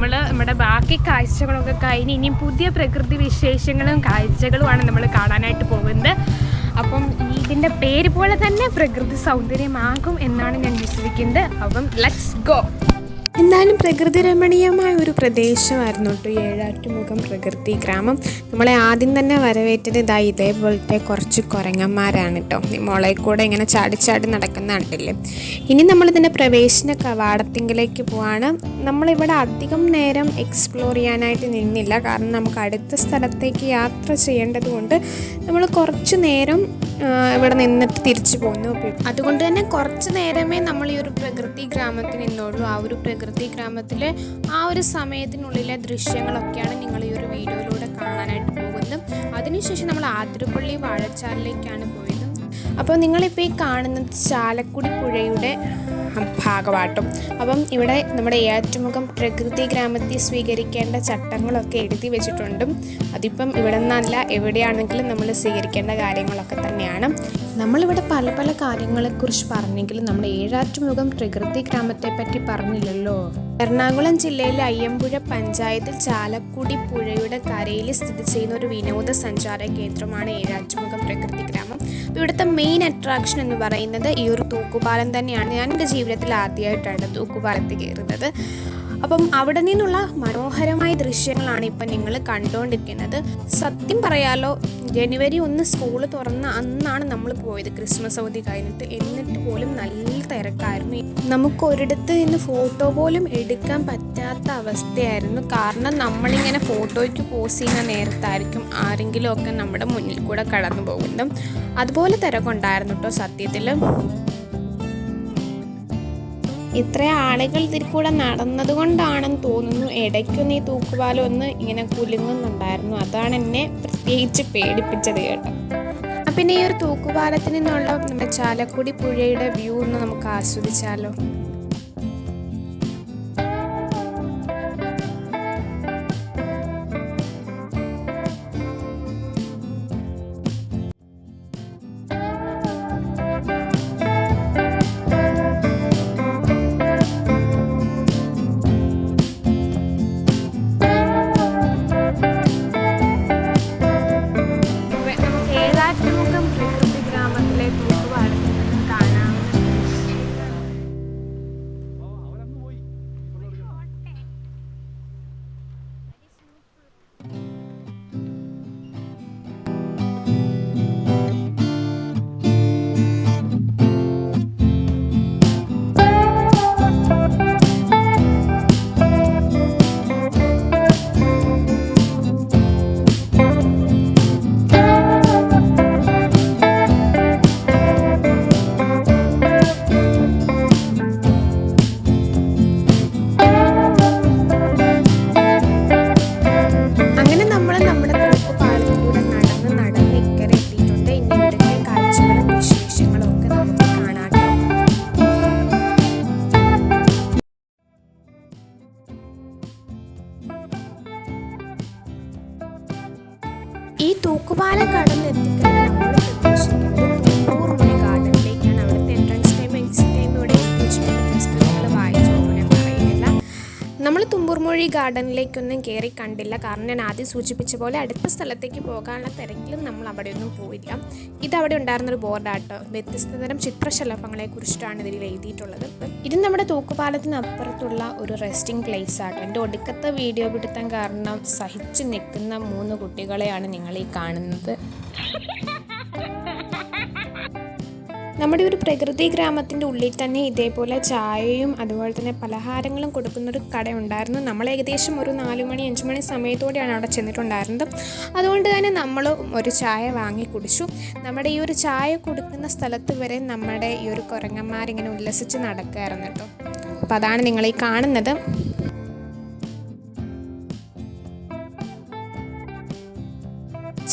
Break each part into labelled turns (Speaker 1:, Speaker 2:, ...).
Speaker 1: നമ്മൾ നമ്മുടെ ബാക്കി കാഴ്ചകളൊക്കെ കഴിഞ്ഞ് ഇനിയും പുതിയ പ്രകൃതി വിശേഷങ്ങളും കാഴ്ചകളുമാണ് നമ്മൾ കാണാനായിട്ട് പോകുന്നത്. അപ്പം ഇതിന്റെ പേര് പോലെ തന്നെ പ്രകൃതി സൗന്ദര്യമാകും എന്നാണ് ഞാൻ വിശ്വസിക്കുന്നത്. അപ്പം ലെറ്റ്സ് ഗോ
Speaker 2: എന്തായാലും പ്രകൃതി രമണീയമായ ഒരു പ്രദേശമായിരുന്നു കേട്ടോ ഏഴാറ്റുമുഖം പ്രകൃതി ഗ്രാമം. നമ്മളെ ആദ്യം തന്നെ വരവേറ്റത് ഇതാ ഇതേപോലത്തെ കുറച്ച് കുരങ്ങന്മാരാണ് കേട്ടോ. മുളയിൽ കൂടെ ഇങ്ങനെ ചാടി ചാടി നടക്കുന്ന കണ്ടില്ലേ? ഇനി നമ്മളിതിന്റെ പ്രവേശന കവാടത്തിങ്കിലേക്ക് പോവാണ്. നമ്മളിവിടെ അധികം നേരം എക്സ്പ്ലോർ ചെയ്യാനായിട്ട് നിന്നില്ല. കാരണം നമുക്ക് അടുത്ത സ്ഥലത്തേക്ക് യാത്ര ചെയ്യേണ്ടതുകൊണ്ട് നമ്മൾ കുറച്ച് നേരം ഇവിടെ നിന്നിട്ട് തിരിച്ചു പോന്നു അതുകൊണ്ട് തന്നെ കുറച്ച് നേരമേ നമ്മൾ ഈ ഒരു പ്രകൃതി ഗ്രാമത്തിൽ നിന്നുള്ളൂ ആ ഒരു പ്രകൃതി ഗ്രാമത്തിലെ ആ ഒരു സമയത്തിനുള്ളിലെ ദൃശ്യങ്ങളൊക്കെയാണ് നിങ്ങൾ ഈ ഒരു വീഡിയോയിലൂടെ കാണാനായിട്ട് പോകുന്നത്. അതിനുശേഷം നമ്മൾ ആതിരപ്പള്ളി വാഴച്ചാലിലേക്കാണ് പോയത്. അപ്പോൾ നിങ്ങളിപ്പോൾ ഈ കാണുന്നത് ചാലക്കുടി പുഴയുടെ ഭാഗമാട്ടും. അപ്പം ഇവിടെ നമ്മുടെ ഏറ്റുമുഖം പ്രകൃതി ഗ്രാമത്തിൽ സ്വീകരിക്കേണ്ട ചട്ടങ്ങളൊക്കെ എഴുതി വെച്ചിട്ടുണ്ട്. അതിപ്പം ഇവിടെ നിന്നല്ല എവിടെയാണെങ്കിലും നമ്മൾ സ്വീകരിക്കേണ്ട കാര്യങ്ങളൊക്കെ തന്നെയാണ്. നമ്മളിവിടെ പല പല കാര്യങ്ങളെക്കുറിച്ച് പറഞ്ഞെങ്കിലും നമ്മുടെ ഏഴാറ്റുമുഖം പ്രകൃതി ഗ്രാമത്തെ പറ്റി പറഞ്ഞില്ലല്ലോ. എറണാകുളം ജില്ലയിലെ അയ്യമ്പുഴ പഞ്ചായത്തിൽ ചാലക്കുടി പുഴയുടെ കരയിൽ സ്ഥിതി ചെയ്യുന്ന ഒരു വിനോദസഞ്ചാര കേന്ദ്രമാണ് ഏഴാറ്റുമുഖം പ്രകൃതി ഗ്രാമം. അപ്പോൾ ഇവിടുത്തെ മെയിൻ അട്രാക്ഷൻ എന്ന് പറയുന്നത് ഈ ഒരു തൂക്കുപാലം തന്നെയാണ്. ഞാൻ എന്റെ ജീവിതത്തിൽ ആദ്യമായിട്ടാണ് തൂക്കുപാലത്തിൽ കയറുന്നത്. അപ്പം അവിടെ നിന്നുള്ള മനോഹരമായ ദൃശ്യങ്ങളാണ് ഇപ്പം നിങ്ങൾ കണ്ടുകൊണ്ടിരിക്കുന്നത് സത്യം പറയാലോ ജനുവരി ഒന്ന് സ്കൂൾ തുറന്ന അന്നാണ് നമ്മൾ പോയത് ക്രിസ്മസ് അവധി കഴിഞ്ഞിട്ട്. എന്നിട്ട് പോലും നല്ല തിരക്കായിരുന്നു. നമുക്ക് ഒരിടത്ത് നിന്ന് ഫോട്ടോ പോലും എടുക്കാൻ പറ്റാത്ത അവസ്ഥയായിരുന്നു. കാരണം നമ്മളിങ്ങനെ ഫോട്ടോയ്ക്ക് പോസ് ചെയ്യുന്ന നേരത്തായിരിക്കും ആരെങ്കിലും ഒക്കെ നമ്മുടെ മുന്നിൽ കൂടെ കടന്നു പോകുന്നത്. അതുപോലെ തിരക്കുണ്ടായിരുന്നു കേട്ടോ സത്യത്തിൽ ഇത്ര ആളുകൾ ഇതിൽ കൂടെ നടന്നത് കൊണ്ടാണെന്ന് തോന്നുന്നു ഇടയ്ക്കൊന്ന് ഈ തൂക്കുപാലം ഒന്ന് ഇങ്ങനെ കുലുങ്ങുന്നുണ്ടായിരുന്നു. അതാണ് എന്നെ പ്രത്യേകിച്ച് പേടിപ്പിച്ചത് കേട്ടോ. പിന്നെ ഈ ഒരു തൂക്കുപാലത്തിൽ നിന്നുള്ള നമ്മുടെ ചാലക്കുടി പുഴയുടെ വ്യൂ ഒന്ന് നമുക്ക് ആസ്വദിച്ചാലോ? തുമ്പൂർമൊഴി ഗാർഡനിലേക്കൊന്നും കയറി കണ്ടില്ല. കാരണം ഞാൻ ആദ്യം സൂചിപ്പിച്ച പോലെ അടുത്ത സ്ഥലത്തേക്ക് പോകാനുള്ള തിരക്കിലും നമ്മൾ അവിടെയൊന്നും പോയില്ല. ഇതവിടെ ഉണ്ടായിരുന്നൊരു ബോർഡാട്ടോ. വ്യത്യസ്ത തരം ചിത്രശലഭങ്ങളെ കുറിച്ചിട്ടാണ് ഇതിൽ എഴുതിയിട്ടുള്ളത്. ഇത് നമ്മുടെ തൂക്കുപാലത്തിനപ്പുറത്തുള്ള ഒരു റെസ്റ്റിംഗ് പ്ലേസ് ആട്ടോ. എന്റെ ഒടുക്കത്തെ വീഡിയോ പിടുത്തം കാരണം സഹിച്ച് നിൽക്കുന്ന മൂന്ന് കുട്ടികളെയാണ് നിങ്ങൾ ഈ കാണുന്നത്. നമ്മുടെ ഒരു പ്രകൃതി ഗ്രാമത്തിന്റെ ഉള്ളിൽ തന്നെ ഇതേപോലെ ചായയും അതുപോലെ തന്നെ പലഹാരങ്ങളും കൊടുക്കുന്നൊരു കട ഉണ്ടായിരുന്നു നമ്മൾ ഏകദേശം ഒരു നാല് മണി അഞ്ച് മണി സമയത്തോടെയാണ് അവിടെ ചെന്നിട്ടുണ്ടായിരുന്നത്. അതുകൊണ്ട് തന്നെ നമ്മൾ ഒരു ചായ വാങ്ങി കുടിച്ചു. നമ്മുടെ ഈ ഒരു ചായ കൊടുക്കുന്ന സ്ഥലത്ത് വരെ നമ്മുടെ ഈ ഒരു കുരങ്ങന്മാരിങ്ങനെ ഉല്ലസിച്ച് നടക്കുകയായിരുന്നു കേട്ടോ. അപ്പോൾ അതാണ് നിങ്ങൾ ഈ കാണുന്നത്.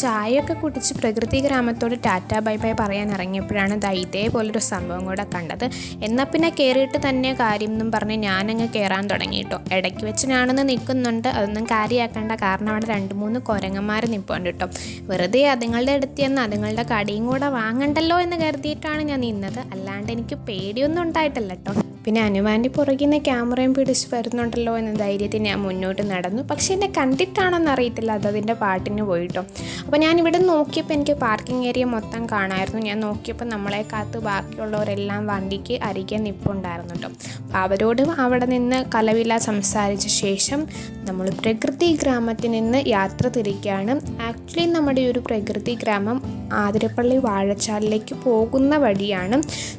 Speaker 2: ചായയൊക്കെ കുടിച്ച് പ്രകൃതി ഗ്രാമത്തോട് ടാറ്റ ബൈ ബൈ പറയാൻ ഇറങ്ങിയപ്പോഴാണ് ദാ ഇതേപോലൊരു സംഭവം കൂടെ കണ്ടത്. എന്നാൽ പിന്നെ കയറിയിട്ട് തന്നെ കാര്യം എന്നും പറഞ്ഞ് ഞാനങ്ങ് കയറാൻ തുടങ്ങി കേട്ടോ ഇടയ്ക്ക് വെച്ച് ഞാനൊന്ന് നിൽക്കുന്നുണ്ട്. അതൊന്നും കാര്യമാക്കേണ്ട കാരണം അവിടെ രണ്ട് മൂന്ന് കുരങ്ങന്മാർ നിൽപ്പുണ്ട് കേട്ടോ. വെറുതെ അതുങ്ങളുടെ അടുത്ത് ചെന്ന് അതുങ്ങളുടെ കടിയും കൂടെ വാങ്ങണ്ടല്ലോ എന്ന് കരുതിയിട്ടാണ് ഞാൻ നിന്നത്. അല്ലാണ്ട് എനിക്ക് പേടിയൊന്നും ഉണ്ടായിട്ടില്ല കേട്ടോ. പിന്നെ അനുവാന്റെ പുറകിൽ നിന്ന് ക്യാമറയും പിടിച്ച് വരുന്നുണ്ടല്ലോ എന്ന ധൈര്യത്തിൽ ഞാൻ മുന്നോട്ട് നടന്നു. പക്ഷേ എന്നെ കണ്ടിട്ടാണെന്ന് അറിയത്തില്ല. അത് അതിന്റെ പാട്ടിന് പോയിട്ടോ. അപ്പോൾ ഞാൻ ഇവിടെ നോക്കിയപ്പോൾ എനിക്ക് പാർക്കിംഗ് ഏരിയ മൊത്തം കാണായിരുന്നു. ഞാൻ നോക്കിയപ്പോൾ നമ്മളെ കാത്ത് ബാക്കിയുള്ളവരെല്ലാം വണ്ടിക്ക് അരികെ നിപ്പുണ്ടായിരുന്നു കേട്ടോ. അപ്പോൾ അവരോട് അവിടെ നിന്ന് കലവില സംസാരിച്ച ശേഷം നമ്മൾ പ്രകൃതി ഗ്രാമത്തിൽ നിന്ന് യാത്ര തിരിക്കുകയാണ്. ആക്ച്വലി നമ്മുടെ ഈ ഒരു പ്രകൃതി ഗ്രാമം ആതിരപ്പള്ളി വാഴച്ചാലിലേക്ക് പോകുന്ന വഴിയാണ്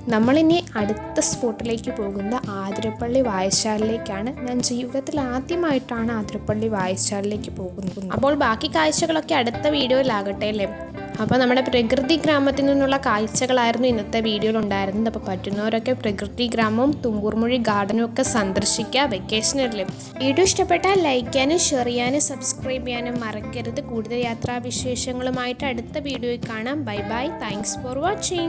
Speaker 2: നമ്മളിനി അടുത്ത സ്പോട്ടിലേക്ക് പോകുന്ന ആതിരപ്പള്ളി വായശാലിലേക്കാണ് ഞാൻ ജീവിതത്തിൽ ആദ്യമായിട്ടാണ് ആതിരപ്പള്ളി വായശാലിലേക്ക് പോകുന്നത്. അപ്പോൾ ബാക്കി കാഴ്ചകളൊക്കെ അടുത്ത വീഡിയോയിലാകട്ടെ അല്ലേ? അപ്പോൾ നമ്മുടെ പ്രകൃതി ഗ്രാമത്തിൽ നിന്നുള്ള കാഴ്ചകളായിരുന്നു ഇന്നത്തെ വീഡിയോയിൽ ഉണ്ടായിരുന്നത്. അപ്പോൾ പറ്റുന്നവരൊക്കെ പ്രകൃതി ഗ്രാമവും തുമ്പൂർമൊഴി ഗാർഡനും ഒക്കെ സന്ദർശിക്കുക വെക്കേഷനല്ലേ വീഡിയോ ഇഷ്ടപ്പെട്ടാൽ ലൈക്ക് ചെയ്യാനും ഷെയർ ചെയ്യാനും സബ്സ്ക്രൈബ് ചെയ്യാനും മറക്കരുത്. കൂടുതൽ യാത്രാവിശേഷങ്ങളുമായിട്ട് അടുത്ത വീഡിയോയിൽ കാണാം. Bye bye thanks for watching